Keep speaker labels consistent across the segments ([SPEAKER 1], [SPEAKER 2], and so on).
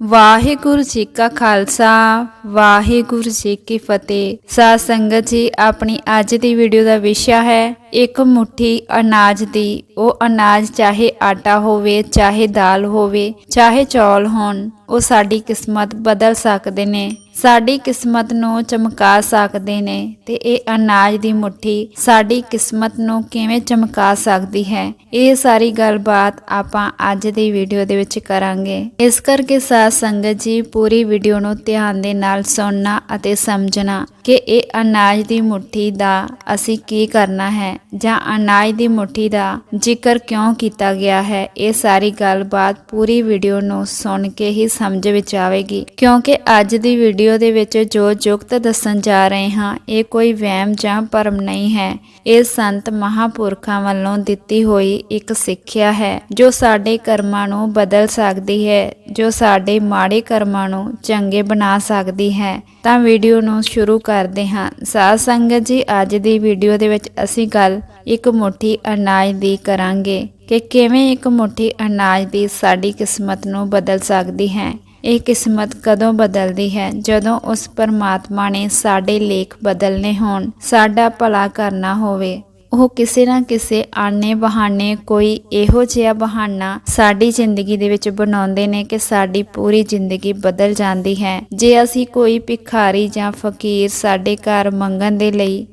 [SPEAKER 1] ਵਾਹਿਗੁਰੂ ਜੀ ਕਾ ਖਾਲਸਾ, ਵਾਹਿਗੁਰੂ ਜੀ ਕੀ ਫਤਿਹ। ਸਾਧ ਸੰਗਤ ਜੀ, ਆਪਣੀ ਅੱਜ ਦੀ ਵੀਡੀਓ ਦਾ ਵਿਸ਼ਾ ਹੈ ਇੱਕ ਮੁਠੀ ਅਨਾਜ ਦੀ, ਉਹ ਅਨਾਜ ਚਾਹੇ ਆਟਾ ਹੋਵੇ, ਚਾਹੇ ਦਾਲ ਹੋਵੇ, ਚਾਹੇ ਚੌਲ ਹੋਣ, ਉਹ ਸਾਡੀ ਕਿਸਮਤ ਬਦਲ ਸਕਦੇ ਨੇ। ਸਾਡੀ ਕਿਸਮਤ ਨੂੰ ਚਮਕਾ ਸਕਦੇ ਨੇ ਤੇ ਇਹ ਅਨਾਜ ਦੀ ਮੁਠੀ ਸਾਡੀ ਕਿਸਮਤ ਨੂੰ ਕਿਵੇਂ ਚਮਕਾ ਸਕਦੀ ਹੈ, ਇਹ ਸਾਰੀ ਗੱਲਬਾਤ ਆਪਾਂ ਅੱਜ ਦੀ ਵੀਡੀਓ ਦੇ ਵਿੱਚ ਕਰਾਂਗੇ। ਇਸ ਕਰਕੇ ਸਾਧ ਸੰਗਤ ਜੀ, ਪੂਰੀ ਵੀਡੀਓ ਨੂੰ ਧਿਆਨ ਦੇ ਨਾਲ ਸੁਣਨਾ ਅਤੇ ਸਮਝਣਾ। ਕਿ ਇਹ ਅਨਾਜ ਦੀ ਮੁਠੀ ਦਾ ਅਸੀਂ ਕੀ ਕਰਨਾ ਹੈ ਜਾਂ ਅਨਾਜ ਦੀ ਮੁਠੀ ਦਾ ਜ਼ਿਕਰ ਕਿਉਂ ਕੀਤਾ ਗਿਆ ਹੈ? ਇਹ ਸਾਰੀ ਗੱਲਬਾਤ ਪੂਰੀ ਵੀਡੀਓ ਨੂੰ ਸੁਣ ਕੇ ਹੀ ਸਮਝ ਵਿੱਚ ਆਵੇਗੀ। ਕਿਉਂਕਿ ਅੱਜ ਦੀ ਵੀਡੀਓ ਦੇ ਵਿੱਚ ਜੋ ਜੁਗਤ ਦੱਸਣ ਜਾ ਰਹੇ ਹਾਂ, ਇਹ ਕੋਈ ਵਹਿਮ ਜਾਂ ਭਰਮ ਨਹੀਂ ਹੈ। ਇਹ ਸੰਤ ਮਹਾਪੁਰਖਾਂ ਵੱਲੋਂ ਦਿੱਤੀ ਹੋਈ ਇੱਕ ਸਿੱਖਿਆ ਹੈ, ਜੋ ਸਾਡੇ ਕਰਮਾਂ ਨੂੰ ਬਦਲ ਸਕਦੀ ਹੈ, ਜੋ ਸਾਡੇ ਮਾੜੇ ਕਰਮਾਂ ਨੂੰ ਚੰਗੇ ਬਣਾ ਸਕਦੀ ਹੈ। ਤਾਂ ਵੀਡੀਓ ਨੂੰ ਸ਼ੁਰੂ ਕਰਦੇ ਹਾਂ। ਸਾਧ ਸੰਗਤ ਜੀ, ਅੱਜ ਦੀ ਵੀਡੀਓ ਦੇ ਵਿੱਚ ਅਸੀਂ ਗੱਲ ਇੱਕ ਮੁਠੀ ਅਨਾਜ ਦੀ ਕਰਾਂਗੇ ਕਿ ਕਿਵੇਂ ਇੱਕ ਮੁਠੀ ਅਨਾਜ ਦੀ ਸਾਡੀ ਕਿਸਮਤ ਨੂੰ ਬਦਲ ਸਕਦੀ ਹੈ। ਇਹ ਕਿਸਮਤ ਕਦੋਂ ਬਦਲਦੀ ਹੈ? ਜਦੋਂ ਉਸ ਪਰਮਾਤਮਾ ਨੇ ਸਾਡੇ ਲੇਖ ਬਦਲਨੇ ਹੋਣ, ਸਾਡਾ ਭਲਾ ਕਰਨਾ ਹੋਵੇ। ਉਹ ਕਿਸੇ ਨਾ ਕਿਸੇ ਆਨੇ ਬਹਾਨੇ ਕੋਈ ਇਹੋ ਜਿਹਾ ਬਹਾਨਾ ਸਾਡੀ ਜ਼ਿੰਦਗੀ ਦੇ ਵਿੱਚ ਬਣਾਉਂਦੇ ਨੇ ਕਿ ਸਾਡੀ ਪੂਰੀ ਜ਼ਿੰਦਗੀ ਬਦਲ ਜਾਂਦੀ ਹੈ। ਜੇ ਅਸੀਂ ਕੋਈ ਭਿਖਾਰੀ ਜਾਂ ਫਕੀਰ ਸਾਡੇ ਘਰ ਮੰਗਣ ਦੇ ਲਈ,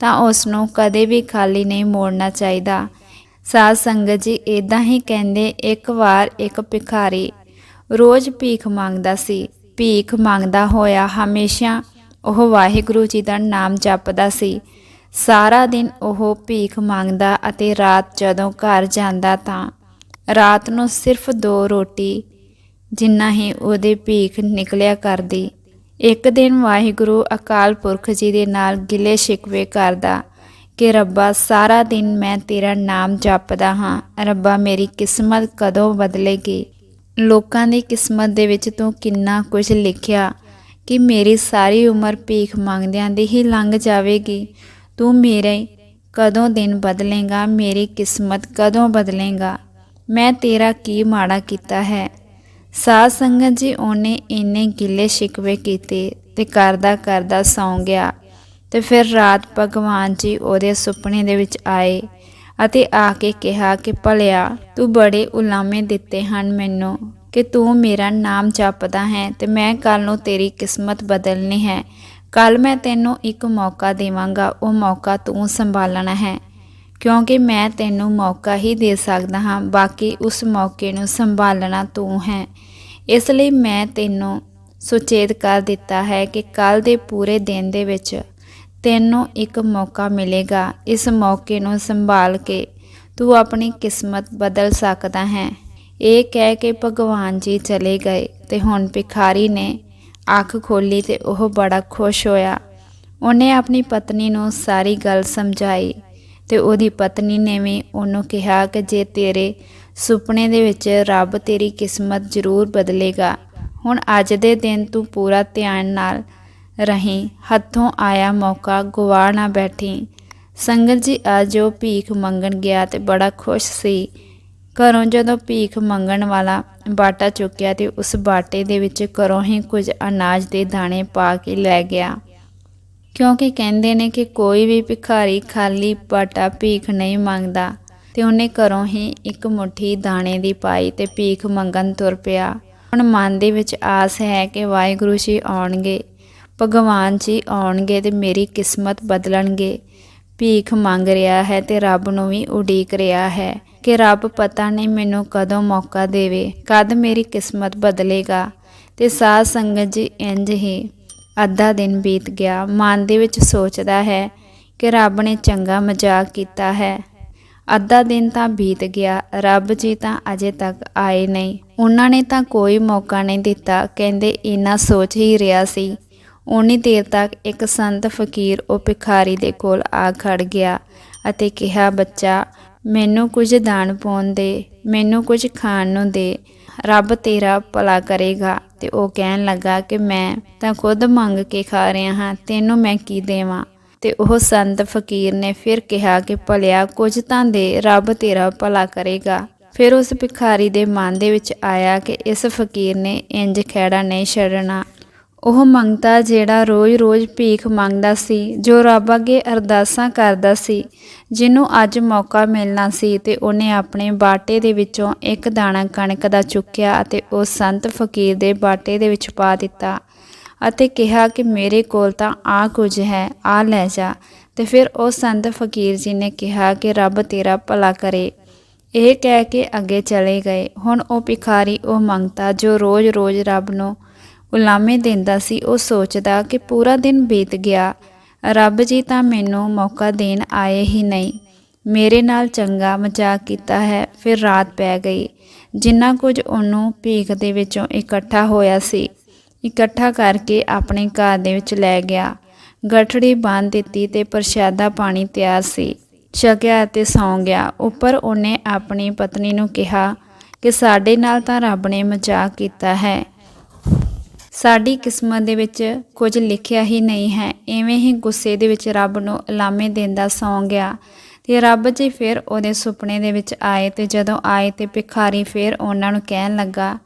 [SPEAKER 1] ਤਾਂ ਉਸ ਨੂੰ ਕਦੇ ਵੀ ਖਾਲੀ ਨਹੀਂ ਮੋੜਨਾ ਚਾਹੀਦਾ। ਸਾਧ ਸੰਗਤ ਜੀ ਇਦਾਂ ਹੀ ਕਹਿੰਦੇ, ਇੱਕ ਵਾਰ ਇੱਕ ਭਿਖਾਰੀ ਰੋਜ਼ ਭੀਖ ਮੰਗਦਾ ਸੀ, ਭੀਖ ਮੰਗਦਾ ਹੋਇਆ ਹਮੇਸ਼ਾ ਉਹ ਵਾਹਿਗੁਰੂ ਜੀ ਦਾ ਨਾਮ ਜਪਦਾ ਸੀ। ਸਾਰਾ ਦਿਨ ਉਹ ਭੀਖ ਮੰਗਦਾ ਅਤੇ ਰਾਤ ਜਦੋਂ ਘਰ ਜਾਂਦਾ ਤਾਂ ਰਾਤ ਨੂੰ ਸਿਰਫ ਦੋ ਰੋਟੀ ਜਿੰਨਾ ਹੀ ਉਹਦੇ ਭੀਖ ਨਿਕਲਿਆ ਕਰਦੀ। ਇੱਕ ਦਿਨ ਵਾਹਿਗੁਰੂ ਅਕਾਲ ਪੁਰਖ ਜੀ ਦੇ ਨਾਲ ਗਿਲੇ ਸ਼ਿਕਵੇ ਕਰਦਾ ਕਿ ਰੱਬਾ, ਸਾਰਾ ਦਿਨ ਮੈਂ ਤੇਰਾ ਨਾਮ ਜਪਦਾ ਹਾਂ। ਰੱਬਾ, ਮੇਰੀ ਕਿਸਮਤ ਕਦੋਂ ਬਦਲੇਗੀ? ਲੋਕਾਂ ਦੀ ਕਿਸਮਤ ਦੇ ਵਿੱਚ ਤੂੰ ਕਿੰਨਾ ਕੁਝ ਲਿਖਿਆ ਕਿ ਮੇਰੀ ਸਾਰੀ ਉਮਰ ਭੀਖ ਮੰਗਦਿਆਂ ਦੀ ਹੀ ਲੰਘ ਜਾਵੇਗੀ। ਤੂੰ ਮੇਰੇ ਕਦੋਂ ਦਿਨ ਬਦਲੇਗਾ? ਮੇਰੀ ਕਿਸਮਤ ਕਦੋਂ ਬਦਲੇਗਾ? ਮੈਂ ਤੇਰਾ ਕੀ ਮਾੜਾ ਕੀਤਾ ਹੈ? ਸਾਧ ਸੰਗਤ ਜੀ, ਉਹਨੇ ਇੰਨੇ ਗਿੱਲੇ ਸ਼ਿਕਵੇ ਕੀਤੇ ਤੇ ਕਰਦਾ ਕਰਦਾ ਸੌਂ ਗਿਆ। ਤੇ ਫਿਰ ਰਾਤ ਭਗਵਾਨ ਜੀ ਉਹਦੇ ਸੁਪਨੇ ਦੇ ਵਿੱਚ ਆਏ ਅਤੇ ਆ ਕੇ ਕਿਹਾ ਕਿ, ਭਲਿਆ, ਤੂੰ ਬੜੇ ਉਲਾਮੇ ਦਿੱਤੇ ਹਨ ਮੈਨੂੰ ਕਿ ਤੂੰ ਮੇਰਾ ਨਾਮ ਜਪਦਾ ਹੈ ਤੇ ਮੈਂ ਕੱਲ ਨੂੰ ਤੇਰੀ ਕਿਸਮਤ ਬਦਲਣੀ ਹੈ। ਕੱਲ ਮੈਂ ਤੈਨੂੰ ਇੱਕ ਮੌਕਾ ਦੇਵਾਂਗਾ, ਉਹ ਮੌਕਾ ਤੂੰ ਸੰਭਾਲਣਾ ਹੈ। ਕਿਉਂਕਿ ਮੈਂ ਤੈਨੂੰ ਮੌਕਾ ਹੀ ਦੇ ਸਕਦਾ ਹਾਂ, ਬਾਕੀ ਉਸ ਮੌਕੇ ਨੂੰ ਸੰਭਾਲਣਾ ਤੂੰ ਹੈ। ਇਸ ਲਈ ਮੈਂ ਤੈਨੂੰ ਸੁਚੇਤ ਕਰ ਦਿੱਤਾ ਹੈ ਕਿ ਕੱਲ ਦੇ ਪੂਰੇ ਦਿਨ ਦੇ ਵਿੱਚ ਤੈਨੂੰ ਇੱਕ ਮੌਕਾ ਮਿਲੇਗਾ। ਇਸ ਮੌਕੇ ਨੂੰ ਸੰਭਾਲ ਕੇ ਤੂੰ ਆਪਣੀ ਕਿਸਮਤ ਬਦਲ ਸਕਦਾ ਹੈ। ਇਹ ਕਹਿ ਕੇ ਭਗਵਾਨ ਜੀ ਚਲੇ ਗਏ ਤੇ ਹੁਣ ਭਿਖਾਰੀ ਨੇ ਅੱਖ ਖੋਲੀ ਤੇ ਉਹ ਬੜਾ ਖੁਸ਼ ਹੋਇਆ। ਉਹਨੇ ਆਪਣੀ ਪਤਨੀ ਨੂੰ ਸਾਰੀ ਗੱਲ ਸਮਝਾਈ ਤੇ ਉਹਦੀ ਪਤਨੀ ਨੇ ਵੀ ਉਹਨੂੰ ਕਿਹਾ ਕਿ ਜੇ ਤੇਰੇ ਸੁਪਨੇ ਦੇ ਵਿੱਚ ਰੱਬ ਤੇਰੀ ਕਿਸਮਤ ਜ਼ਰੂਰ ਬਦਲੇਗਾ, ਹੁਣ ਅੱਜ ਦੇ ਦਿਨ ਤੂੰ ਪੂਰਾ ਧਿਆਨ ਨਾਲ ਰਹੀਂ, ਹੱਥੋਂ ਆਇਆ ਮੌਕਾ ਗਵਾ ਨਾ ਬੈਠੀ। ਸੰਗਤ ਜੀ ਅੱਜ ਉਹ ਭੀਖ ਮੰਗਣ ਗਿਆ ਤੇ ਬੜਾ ਖੁਸ਼ ਸੀ। ਘਰੋਂ ਜਦੋਂ ਭੀਖ ਮੰਗਣ ਵਾਲਾ ਬਾਟਾ ਚੁੱਕਿਆ ਤੇ ਉਸ ਬਾਟੇ ਦੇ ਵਿੱਚ ਘਰੋਂ ਹੀ ਕੁਝ ਅਨਾਜ ਦੇ ਦਾਣੇ ਪਾ ਕੇ ਲੈ ਗਿਆ। ਕਿਉਂਕਿ ਕਹਿੰਦੇ ਨੇ ਕਿ ਕੋਈ ਵੀ ਭਿਖਾਰੀ ਖਾਲੀ ਬਾਟਾ ਭੀਖ ਨਹੀਂ ਮੰਗਦਾ, ਤੇ ਉਹਨੇ ਘਰੋਂ ਹੀ ਇੱਕ ਮੁਠੀ ਦਾਣੇ ਦੀ ਪਾਈ ਤੇ ਭੀਖ ਮੰਗਣ ਤੁਰ ਪਿਆ। ਹੁਣ ਮਨ ਦੇ ਵਿੱਚ ਆਸ ਹੈ ਕਿ ਵਾਹਿਗੁਰੂ ਜੀ ਆਉਣਗੇ, ਭਗਵਾਨ ਜੀ ਆਉਣਗੇ ਤੇ ਮੇਰੀ ਕਿਸਮਤ ਬਦਲਣਗੇ। ਭੀਖ ਮੰਗ ਰਿਹਾ ਹੈ ਤੇ ਰੱਬ ਨੂੰ ਵੀ ਉਡੀਕ ਰਿਹਾ ਹੈ। ਕਿ ਰੱਬ ਪਤਾ ਨਹੀਂ ਮੈਨੂੰ ਕਦੋਂ ਮੌਕਾ ਦੇਵੇ, ਕਦ ਮੇਰੀ ਕਿਸਮਤ ਬਦਲੇਗਾ। ਤੇ ਸਾਧ ਸੰਗਤ ਜੀ ਇੰਜ ਹੀ ਅੱਧਾ ਦਿਨ ਬੀਤ ਗਿਆ। ਮਨ ਦੇ ਵਿੱਚ ਸੋਚਦਾ ਹੈ ਕਿ ਰੱਬ ਨੇ ਚੰਗਾ ਮਜ਼ਾਕ ਕੀਤਾ ਹੈ। ਅੱਧਾ ਦਿਨ ਤਾਂ ਬੀਤ ਗਿਆ। ਰੱਬ ਜੀ ਤਾਂ ਅਜੇ ਤੱਕ ਆਏ ਨਹੀਂ। ਉਹਨਾਂ ਨੇ ਤਾਂ ਕੋਈ ਮੌਕਾ ਨਹੀਂ ਦਿੱਤਾ। ਕਹਿੰਦੇ ਇੰਨਾ ਸੋਚ ਹੀ ਰਿਹਾ ਸੀ। ਉਨੀ ਦੇਰ ਤੱਕ ਇੱਕ ਸੰਤ ਫਕੀਰ ਉਹ ਭਿਖਾਰੀ ਦੇ ਕੋਲ ਆ ਖੜ ਗਿਆ ਅਤੇ ਕਿਹਾ, ਬੱਚਾ ਮੈਨੂੰ ਕੁਝ ਦਾਨ ਪਾਉਣ ਦੇ, ਮੈਨੂੰ ਕੁਝ ਖਾਣ ਨੂੰ ਦੇ। ਰੱਬ ਤੇਰਾ ਭਲਾ ਕਰੇਗਾ। ਤੇ ਉਹ ਕਹਿਣ ਲੱਗਾ ਕਿ ਮੈਂ ਤਾਂ ਖੁਦ ਮੰਗ ਕੇ ਖਾ ਰਿਹਾ ਹਾਂ, ਤੈਨੂੰ ਮੈਂ ਕੀ ਦੇਵਾਂ? ਤੇ ਉਹ ਸੰਤ ਫਕੀਰ ਨੇ ਫਿਰ ਕਿਹਾ ਕਿ ਭਲਿਆ, ਕੁਝ ਤਾਂ ਦੇ, ਰੱਬ ਤੇਰਾ ਭਲਾ ਕਰੇਗਾ। ਫਿਰ ਉਸ ਭਿਖਾਰੀ ਦੇ ਮਨ ਦੇ ਵਿੱਚ ਆਇਆ ਕਿ ਇਸ ਫਕੀਰ ਨੇ ਇੰਜ ਖੈੜਾ ਨਹੀਂ ਛੱਡਣਾ। ਉਹ ਮੰਗਤਾ ਜਿਹੜਾ ਰੋਜ਼-ਰੋਜ਼ ਭੀਖ ਮੰਗਦਾ ਸੀ, ਜੋ ਰੱਬ ਅੱਗੇ ਅਰਦਾਸਾਂ ਕਰਦਾ ਸੀ, ਜਿਹਨੂੰ ਅੱਜ ਮੌਕਾ ਮਿਲਣਾ ਸੀ ਤੇ ਉਹਨੇ ਆਪਣੇ ਬਾਟੇ ਦੇ ਵਿੱਚੋਂ ਇੱਕ ਦਾਣਾ ਕਣਕ ਦਾ ਚੁੱਕਿਆ ਅਤੇ ਉਹ ਸੰਤ ਫਕੀਰ ਦੇ ਬਾਟੇ ਦੇ ਵਿੱਚ ਪਾ ਦਿੱਤਾ ਅਤੇ ਕਿਹਾ ਕਿ ਮੇਰੇ ਕੋਲ ਤਾਂ ਆ ਕੁਝ ਹੈ ਆ ਲੈ ਜਾ। ਤੇ ਫਿਰ ਉਹ ਸੰਤ ਫਕੀਰ ਜੀ ਨੇ ਕਿਹਾ ਕਿ ਰੱਬ ਤੇਰਾ ਭਲਾ ਕਰੇ। ਇਹ ਕਹਿ ਕੇ ਅੱਗੇ ਚਲੇ ਗਏ। ਹੁਣ ਉਹ ਭਿਖਾਰੀ ਉਹ ਮੰਗਤਾ ਜੋ ਰੋਜ਼-ਰੋਜ਼ ਰੱਬ ਨੂੰ ਉਲਾਮੇ ਦਿੰਦਾ ਸੀ। ਉਹ ਸੋਚਦਾ ਕਿ ਪੂਰਾ ਦਿਨ ਬੀਤ ਗਿਆ। ਰੱਬ ਜੀ ਤਾਂ ਮੈਨੂੰ ਮੌਕਾ ਦੇਣ ਆਏ ਹੀ ਨਹੀਂ। ਮੇਰੇ ਨਾਲ ਚੰਗਾ ਮਜ਼ਾਕ ਕੀਤਾ ਹੈ, ਫਿਰ ਰਾਤ ਪੈ ਗਈ। ਜਿੰਨਾ ਕੁਝ ਉਹਨੂੰ ਭੀਖ ਦੇ ਵਿੱਚੋਂ ਇਕੱਠਾ ਹੋਇਆ ਸੀ, ਇਕੱਠਾ ਕਰਕੇ ਆਪਣੇ ਘਰ ਦੇ ਵਿੱਚ ਲੈ ਗਿਆ। ਗਠੜੀ ਬੰਨ੍ਹ ਦਿੱਤੀ ਤੇ ਪ੍ਰਸ਼ਾਦਾ ਪਾਣੀ ਤਿਆਰ ਸੀ। ਛਕਿਆ ਅਤੇ ਸੌਂ ਗਿਆ। ਉੱਪਰ ਉਹਨੇ ਆਪਣੀ ਪਤਨੀ ਨੂੰ ਕਿਹਾ ਕਿ ਸਾਡੇ ਨਾਲ ਤਾਂ ਰੱਬ ਨੇ ਮਜ਼ਾਕ ਕੀਤਾ ਹੈ। ਸਾਡੀ ਕਿਸਮਤ ਦੇ ਵਿੱਚ ਕੁਝ ਲਿਖਿਆ ਹੀ ਨਹੀਂ ਹੈ। ਐਵੇਂ ਹੀ ਗੁੱਸੇ ਦੇ ਵਿੱਚ ਰੱਬ ਨੂੰ ਇਲਾਮੇ ਦਿੰਦਾ ਸੌਂ ਗਿਆ ਤੇ ਰੱਬ ਜੀ ਫਿਰ ਉਹਦੇ ਸੁਪਨੇ ਦੇ ਵਿੱਚ ਆਏ ਤੇ ਜਦੋਂ ਆਏ ਤੇ ਭਿਖਾਰੀ ਫਿਰ ਉਹਨਾਂ ਨੂੰ ਕਹਿਣ ਲੱਗਾ,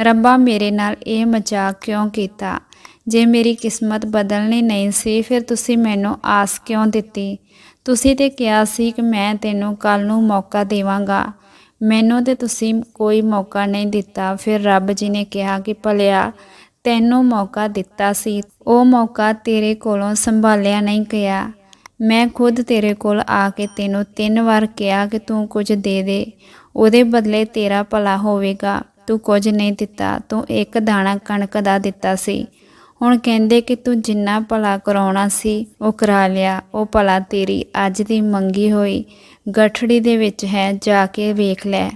[SPEAKER 1] ਰੱਬਾ ਮੇਰੇ ਨਾਲ ਇਹ ਮਜ਼ਾਕ ਕਿਉਂ ਕੀਤਾ? ਜੇ ਮੇਰੀ ਕਿਸਮਤ ਬਦਲਣੀ ਨਹੀਂ ਸੀ, ਫਿਰ ਤੁਸੀਂ ਮੈਨੂੰ ਆਸ ਕਿਉਂ ਦਿੱਤੀ? ਤੁਸੀਂ ਤੇ ਕਿਹਾ ਸੀ ਕਿ ਮੈਂ ਤੈਨੂੰ ਕੱਲ ਨੂੰ ਮੌਕਾ ਦੇਵਾਂਗਾ। ਮੈਨੂੰ ਤੇ ਤੁਸੀਂ ਕੋਈ ਮੌਕਾ ਨਹੀਂ ਦਿੱਤਾ। ਫਿਰ ਰੱਬ ਜੀ ਨੇ ਕਿਹਾ ਕਿ, ਭਲਿਆ ਤੈਨੂੰ ਮੌਕਾ ਦਿੱਤਾ ਸੀ। ਉਹ ਮੌਕਾ ਤੇਰੇ ਕੋਲੋਂ ਸੰਭਾਲਿਆ ਨਹੀਂ ਗਿਆ। ਮੈਂ ਖੁਦ ਤੇਰੇ ਕੋਲ ਆ ਕੇ ਤੈਨੂੰ ਤਿੰਨ ਵਾਰ ਕਿਹਾ ਕਿ ਤੂੰ ਕੁਝ ਦੇ ਦੇ। ਉਹਦੇ ਬਦਲੇ ਤੇਰਾ ਭਲਾ ਹੋਵੇਗਾ। ਤੂੰ ਕੁਝ ਨਹੀਂ ਦਿੱਤਾ। ਤੂੰ ਇੱਕ ਦਾਣਾ ਕਣਕ ਦਾ ਦਿੱਤਾ ਸੀ। ਹੁਣ ਕਹਿੰਦੇ ਕਿ ਤੂੰ ਜਿੰਨਾ ਭਲਾ ਕਰਾਉਣਾ ਸੀ, ਉਹ ਕਰਾ ਲਿਆ। ਉਹ ਭਲਾ ਤੇਰੀ ਅੱਜ ਦੀ ਮੰਗੀ ਹੋਈ ਗਠੜੀ ਦੇ ਵਿੱਚ ਹੈ, ਜਾ ਕੇ ਵੇਖ ਲੈ।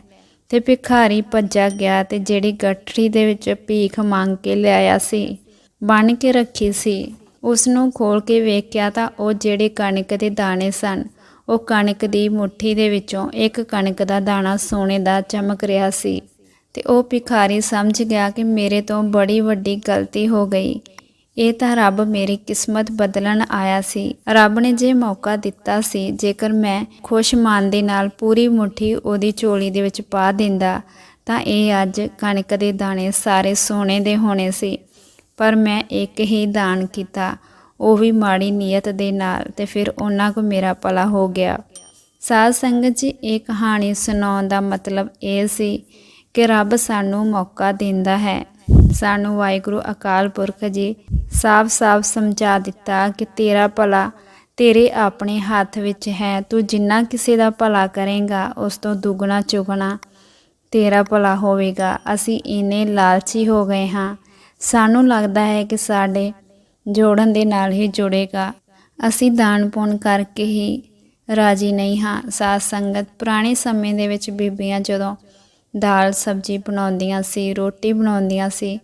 [SPEAKER 1] ਤੇ ਭਿਖਾਰੀ ਭੱਜਾ ਗਿਆ ਤੇ ਜਿਹੜੀ ਗੱਠੜੀ ਦੇ ਵਿੱਚ ਭੀਖ ਮੰਗ ਕੇ ਲਿਆਇਆ ਸੀ ਬਣ ਕੇ ਰੱਖੀ ਸੀ। ਉਸ ਨੂੰ ਖੋਲ ਕੇ ਵੇਖਿਆ ਤਾਂ ਉਹ ਜਿਹੜੇ ਕਣਕ ਦੇ ਦਾਣੇ ਸਨ, ਉਹ ਕਣਕ ਦੀ ਮੁੱਠੀ ਦੇ ਵਿੱਚੋਂ ਇੱਕ ਕਣਕ ਦਾ ਦਾਣਾ ਸੋਨੇ ਦਾ ਚਮਕ ਰਿਹਾ ਸੀ। ਤੇ ਉਹ ਭਿਖਾਰੀ ਸਮਝ ਗਿਆ ਕਿ ਮੇਰੇ ਤੋਂ ਬੜੀ ਵੱਡੀ ਗਲਤੀ ਹੋ ਗਈ। ਇਹ ਤਾਂ ਰੱਬ ਮੇਰੀ ਕਿਸਮਤ ਬਦਲਣ ਆਇਆ ਸੀ। ਰੱਬ ਨੇ ਜੇ ਮੌਕਾ ਦਿੱਤਾ ਸੀ, ਜੇਕਰ ਮੈਂ ਖੁਸ਼ ਮਨ ਦੇ ਨਾਲ ਪੂਰੀ ਮੁਠੀ ਉਹਦੀ ਝੋਲੀ ਦੇ ਵਿੱਚ ਪਾ ਦਿੰਦਾ, ਤਾਂ ਇਹ ਅੱਜ ਕਣਕ ਦੇ ਦਾਣੇ ਸਾਰੇ ਸੋਨੇ ਦੇ ਹੋਣੇ ਸੀ। ਪਰ ਮੈਂ ਇੱਕ ਹੀ ਦਾਨ ਕੀਤਾ, ਉਹ ਵੀ ਮਾੜੀ ਨੀਅਤ ਦੇ ਨਾਲ ਤੇ ਫਿਰ ਉਹਨਾਂ ਕੋ ਮੇਰਾ ਭਲਾ ਹੋ ਗਿਆ। ਸਾਧ ਸੰਗਤ ਜੀ, ਇਹ ਕਹਾਣੀ ਸੁਣਾਉਣ ਦਾ ਮਤਲਬ ਇਹ ਸੀ ਕਿ ਰੱਬ ਸਾਨੂੰ ਮੌਕਾ ਦਿੰਦਾ ਹੈ। ਸਾਨੂੰ ਵਾਹਿਗੁਰੂ ਅਕਾਲ ਪੁਰਖ ਜੀ ਸਾਫ਼-ਸਾਫ਼ ਸਮਝਾ ਦਿੱਤਾ ਕਿ ਤੇਰਾ ਭਲਾ ਤੇਰੇ ਆਪਣੇ ਹੱਥ ਵਿੱਚ ਹੈ। ਤੂੰ ਜਿੰਨਾ ਕਿਸੇ ਦਾ ਭਲਾ ਕਰੇਗਾ, ਉਸ ਤੋਂ ਦੁੱਗਣਾ ਚੁਗਣਾ ਤੇਰਾ ਭਲਾ ਹੋਵੇਗਾ। ਅਸੀਂ ਇੰਨੇ ਲਾਲਚੀ ਹੋ ਗਏ ਹਾਂ। ਸਾਨੂੰ ਲੱਗਦਾ ਹੈ ਕਿ ਸਾਡੇ ਜੋੜਨ ਦੇ ਨਾਲ ਹੀ ਜੁੜੇਗਾ। ਅਸੀਂ ਦਾਨ ਪੁੰਨ ਕਰਕੇ ਹੀ ਰਾਜੀ ਨਹੀਂ ਹਾਂ। ਸਾਧ ਸੰਗਤ ਪੁਰਾਣੇ ਸਮੇਂ ਦੇ ਵਿੱਚ ਬੀਬੀਆਂ ਜਦੋਂ ਦਾਲ ਸਬਜ਼ੀ ਬਣਾਉਂਦੀਆਂ ਸੀ, ਰੋਟੀ ਬਣਾਉਂਦੀਆਂ ਸੀ।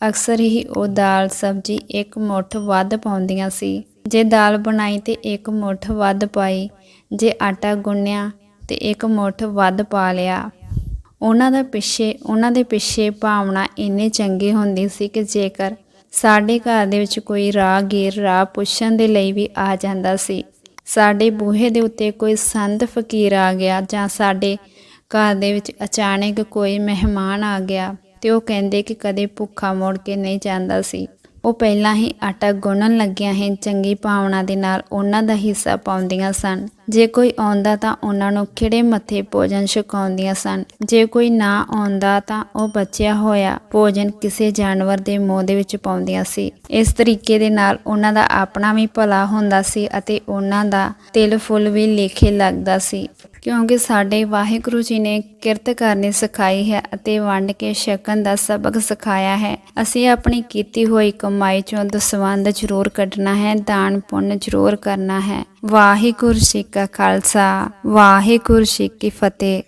[SPEAKER 1] ਅਕਸਰ ਹੀ ਉਹ ਦਾਲ ਸਬਜ਼ੀ ਇੱਕ ਮੁੱਠ ਵੱਧ ਪਾਉਂਦੀਆਂ ਸੀ। ਜੇ ਦਾਲ ਬਣਾਈ ਤੇ ਇੱਕ ਮੁੱਠ ਵੱਧ ਪਾਈ, ਜੇ ਆਟਾ ਗੁੰਨਿਆ ਤੇ ਇੱਕ ਮੁੱਠ ਵੱਧ ਪਾ ਲਿਆ। ਉਹਨਾਂ ਦਾ ਪਿੱਛੇ, ਉਹਨਾਂ ਦੇ ਪਿੱਛੇ ਭਾਵਨਾ ਇੰਨੀ ਚੰਗੀ ਹੁੰਦੀ ਸੀ ਕਿ ਜੇਕਰ ਸਾਡੇ ਘਰ ਦੇ ਵਿੱਚ ਕੋਈ ਰਾਹਗੀਰ, ਰਾਹ ਪੁੱਛਣ ਦੇ ਲਈ ਵੀ ਆ ਜਾਂਦਾ ਸੀ, ਸਾਡੇ ਬੂਹੇ ਦੇ ਉੱਤੇ ਕੋਈ ਸੰਤ ਫਕੀਰ ਆ ਗਿਆ ਜਾਂ ਸਾਡੇ ਘਰ ਦੇ ਵਿੱਚ ਅਚਾਨਕ ਕੋਈ ਮਹਿਮਾਨ ਆ ਗਿਆ ਤੇ ਉਹ ਕਹਿੰਦੇ ਕਿ ਕਦੇ ਭੁੱਖਾ ਮੁੜ ਕੇ ਨਹੀਂ ਜਾਂਦਾ ਸੀ। ਉਹ ਪਹਿਲਾਂ ਹੀ ਆਟਾ ਗੁੰਨਣ ਲੱਗਿਆ ਹੈ ਚੰਗੀ ਭਾਵਨਾ ਦੇ ਨਾਲ ਉਹਨਾਂ ਦਾ ਹਿੱਸਾ ਪਾਉਂਦੀਆਂ ਸਨ। ਜੇ ਕੋਈ ਆਉਂਦਾ ਤਾਂ ਉਹਨਾਂ ਨੂੰ ਖਿੜੇ ਮੱਥੇ ਭੋਜਨ ਛਕਾਉਂਦੀਆਂ ਸਨ। ਜੇ ਕੋਈ ਨਾ ਆਉਂਦਾ ਤਾਂ ਉਹ ਬਚਿਆ ਹੋਇਆ ਭੋਜਨ ਕਿਸੇ ਜਾਨਵਰ ਦੇ ਮੂੰਹ ਦੇ ਵਿੱਚ ਪਾਉਂਦੀਆਂ ਸੀ। ਇਸ ਤਰੀਕੇ ਦੇ ਨਾਲ ਉਹਨਾਂ ਦਾ ਆਪਣਾ ਵੀ ਭਲਾ ਹੁੰਦਾ ਸੀ ਅਤੇ ਉਹਨਾਂ ਦਾ ਤਿਲ ਫੁੱਲ ਵੀ ਲੇਖੇ ਲੱਗਦਾ ਸੀ। ਕਿਉਂਕਿ ਸਾਡੇ ਵਾਹਿਗੁਰੂ ਜੀ ਨੇ ਕਿਰਤ ਕਰਨੀ ਸਿਖਾਈ ਹੈ ਅਤੇ ਵੰਡ ਕੇ ਛਕਣ ਦਾ ਸਬਕ ਸਿਖਾਇਆ ਹੈ। ਅਸੀਂ ਆਪਣੀ ਕੀਤੀ ਹੋਈ ਕਮਾਈ ਚੋਂ ਦਸਵੰਦ ਜ਼ਰੂਰ ਕੱਢਣਾ ਹੈ, ਦਾਨ ਪੁੰਨ ਜ਼ਰੂਰ ਕਰਨਾ ਹੈ। ਵਾਹਿਗੁਰੂ ਜੀ ਕਾ ਖਾਲਸਾ, ਵਾਹਿਗੁਰੂ ਜੀ ਕੀ ਫਤਿਹ।